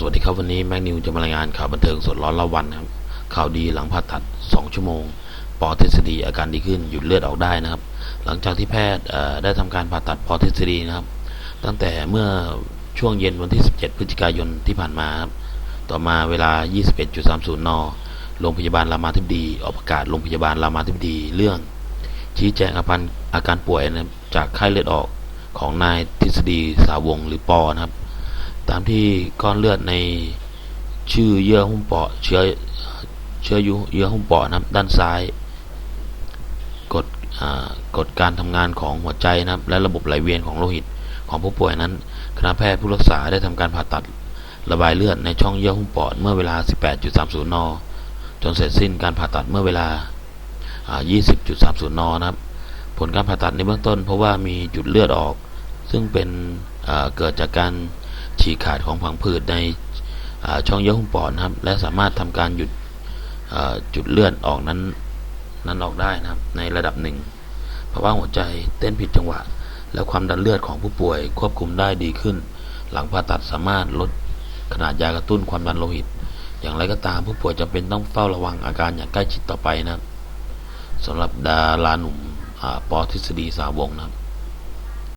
สวัสดีครับวันนี้แม็กนิวจะมารายงานข่าวบันเทิงสดร้อนละวันครับข่าวดีหลังผ่าตัด 2 ชั่วโมง ปอทฤษฎีอาการดีขึ้นหยุดเลือดออกได้นะครับ หลังจากที่แพทย์ได้ทำการผ่าตัดปอทฤษฎีนะครับ ตั้งแต่เมื่อช่วงเย็นวันที่ 17 พฤศจิกายนที่ผ่านมาครับต่อมาเวลา 21.30 น โรงพยาบาลรามาธิบดี ออกประกาศโรงพยาบาลรามาธิบดีเรื่อง ชี้แจงอาการอาการป่วยนะจากไข้เลือดออกของนายทฤษฎีสาวงหรือปอนะครับ ตามที่ก้อนเลือดในชื่อเยื่อหุ้มปอดเชื้อเชื้อยุเยื่อหุ้มปอดนะด้านซ้ายกดกดการทำงานของหัวใจนะครับ และระบบไหลเวียนของโลหิตของผู้ป่วยนั้น คณะแพทย์ผู้รักษาได้ทำการผ่าตัดระบายเลือดในช่องเยื่อหุ้มปอดเมื่อเวลา 18.30 น จนเสร็จสิ้นการผ่าตัดเมื่อเวลาอ่า20.30 น นะครับ ผลการผ่าตัดในเบื้องต้น เพราะว่ามีจุดเลือดออก ซึ่งเป็นเกิดจากการ ฉีกขาดของผังผืดในช่องเยื่อหุ้มปอดนะครับ และสามารถทำการหยุดจุดเลือดออกนั้นนั้นออกได้นะครับ ในระดับหนึ่งภาวะหัวใจเต้นผิดจังหวะ และความดันเลือดของผู้ป่วยควบคุมได้ดีขึ้น หลังผ่าตัดสามารถลดขนาดยากระตุ้นความดันโลหิต อย่างไรก็ตามผู้ป่วยจำเป็นต้องเฝ้าระวังอาการอย่างใกล้ชิดต่อไปนะครับสำหรับดาราหนุ่มปอทฤษฎีสาวงนะครับ